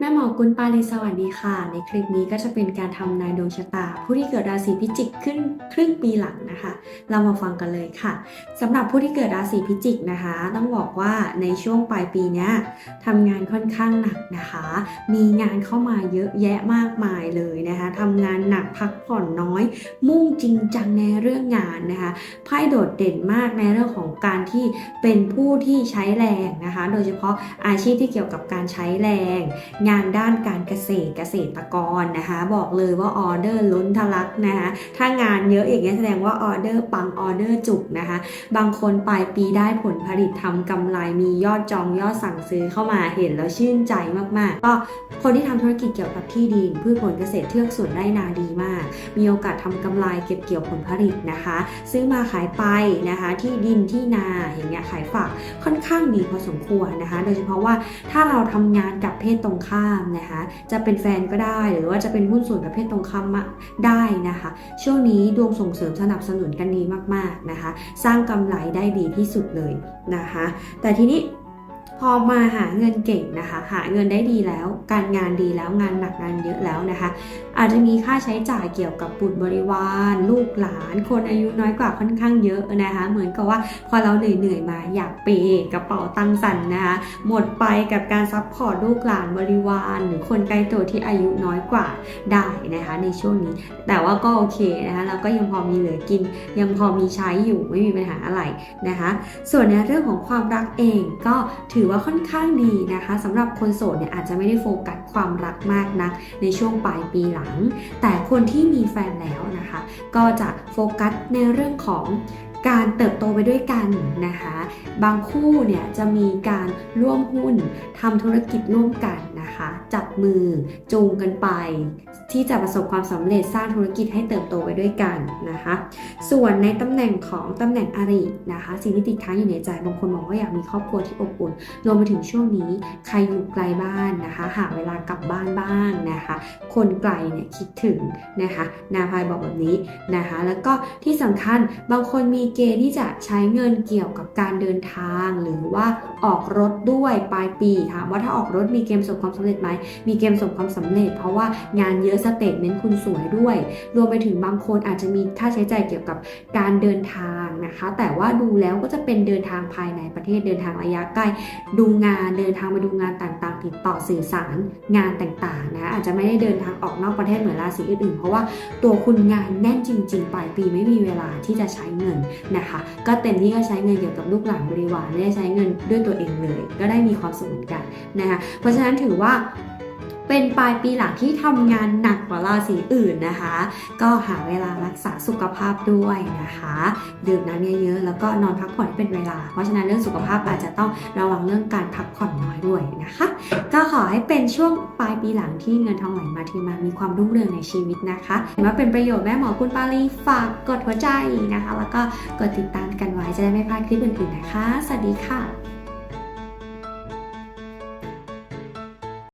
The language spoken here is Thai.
แม่หมอกุลปาลีสวัสดีค่ะ ในคลิปนี้ก็จะเป็นการทำนายดวงชะตา ผู้ที่เกิดราศีพิจิกขึ้นครึ่งปีหลังนะคะ เรามาฟังกันเลยค่ะสำหรับผู้ที่เกิดราศีพิจิกนะคะ ต้องบอกว่าในช่วงปลายปีนี้ทำงานค่อนข้างหนักนะคะ มีงานเข้ามาเยอะแยะมากมายเลยนะคะทำงานหนักพักผ่อนน้อย มุ่งจริงจังในเรื่องงานนะคะไพ่โดดเด่นมากในเรื่องของการที่เป็นผู้ที่ใช้แรงนะคะ โดยเฉพาะอาชีพที่เกี่ยวกับการใช้แรง งานด้านการเกษตรเกษตรกรนะคะ บอกเลยว่าออเดอร์ล้นทะลักนะคะถ้างานเยอะอย่างนี้แสดงว่าออเดอร์ปัางออเดอร์จุกนะคะ บางคนปลายปีได้ผลผลิตทำกำไรมียอดจองยอดสั่งซื้อเข้ามาเห็นแล้วชื่นใจมากๆ ก็คนที่ทำธุรกิจเกี่ยวกับที่ดินพืชผลเกษตรเทือกสวนไร่นาดีมาก มีโอกาสทำกำไรเก็บเกี่ยวผลผลิตนะคะ ซื้อมาขายไปนะคะ ที่ดินที่นาอย่างเงี้ยขายฝากค่อนข้างดีพอสมควรนะคะ โดยเฉพาะว่าถ้าเราทำงานกับเพศตรงข้ามนะคะ จะเป็นแฟนก็ได้หรือว่าจะเป็นหุ้นส่วนกับเพศตรงข้ามได้นะคะ ช่วงนี้ดวงส่งเสริมสนับสนุนกันดีมากๆนะคะ สร้างกำไรได้ดีที่สุดเลยนะคะ แต่ทีนี้ พอมาหาเงินเก่งนะคะ หาเงินได้ดีแล้ว การงานดีแล้วงานหนักงานเยอะแล้วนะคะ อาจจะมีค่าใช้จ่ายเกี่ยวกับบุตรบริวาร ลูกหลาน คนอายุน้อยกว่าค่อนข้างเยอะนะคะ เหมือนกับว่าพอเราเหนื่อยๆมาอยากเปย์กระเป๋าตังค์สั่นนะคะหมดไปกับการซัพพอร์ตลูกหลานบริวาร หรือคนใกล้ตัวที่อายุน้อยกว่าได้นะคะในช่วงนี้ แต่ว่าก็โอเคนะคะเราก็ยังพอมีเหลือกิน ยังพอมีใช้อยู่ไม่มีปัญหาอะไรนะคะ ส่วนในเรื่องของความรักเองก็ถือว่าค่อนข้างดีนะคะสำหรับคนโสดเนี่ยอาจจะไม่ได้โฟกัสความรักมากนักในช่วงปลายปีหลัง แต่คนที่มีแฟนแล้วนะคะ ก็จะโฟกัสในเรื่องของการเติบโตไปด้วยกันนะคะ บางคู่เนี่ยจะมีการร่วมหุ้นทำธุรกิจร่วมกัน นะคะ จับมือจูงกันไป ที่จะประสบความสำเร็จสร้างธุรกิจให้เติบโตไปด้วยกันนะคะ ส่วนในตำแหน่งของตำแหน่งอรินะคะสิ่งที่ติดค้างอยู่ในใจบางคนบอกว่าอยากมีครอบครัวที่อบอุ่นรวมไปถึงช่วงนี้ใครอยู่ไกลบ้านนะคะ หาเวลากลับบ้านบ้างนะคะ คนไกลเนี่ยคิดถึงนะคะนาพายบอกแบบนี้นะคะ แล้วก็ที่สำคัญบางคนมีเกณฑ์ที่จะใช้เงินเกี่ยวกับการเดินทาง หรือว่าออกรถด้วยปลายปีถามว่าถ้าออกรถมีเกณฑ์ประสบความสำเร็จไหม มีเกณฑ์ประสบความสำเร็จ เพราะว่างานเยอะสเตทเมนต์คุณสวยด้วย รวมไปถึงบางคนอาจจะมีค่าใช้จ่ายเกี่ยวกับการเดินทาง นะคะ แต่ว่าดูแล้วก็จะเป็นเดินทางภายในประเทศเดินทางระยะใกล้ ดูงานเดินทางไปดูงานต่างๆ ติดต่อสื่อสารงานต่างๆนะอาจจะไม่ได้เดินทางออกนอกประเทศเหมือนราศีอื่นๆ เพราะว่าตัวคุณงานแน่นจริง ๆ ปลายปีไม่มีเวลาที่จะใช้เงินนะคะ ก็เต็มที่ก็ใช้เงินเกี่ยวกับลูกหลานบริวารไม่ได้ใช้เงินด้วยตัวเองเลย ก็ได้มีความสุขเหมือนกันนะคะเพราะฉะนั้นถือว่า เป็นปลายปีหลังที่ทำงานหนักกว่าราศีอื่นนะคะ ก็หาเวลารักษาสุขภาพด้วยนะคะ ดื่มน้ำเยอะๆแล้วก็นอนพักผ่อนเป็นเวลา เพราะฉะนั้นเรื่องสุขภาพอาจจะต้องระวังเรื่องการพักผ่อนน้อยด้วยนะคะ ก็ขอให้เป็นช่วงปลายปีหลังที่เงินทองไหลมาทีมามีความรุ่งเรืองในชีวิตนะคะเห็นว่าเป็นประโยชน์แม่หมอคุณปาลีฝากกดหัวใจนะคะ แล้วก็กดติดตามกันไว้จะได้ไม่พลาดคลิปอื่นๆนะคะ สวัสดีค่ะ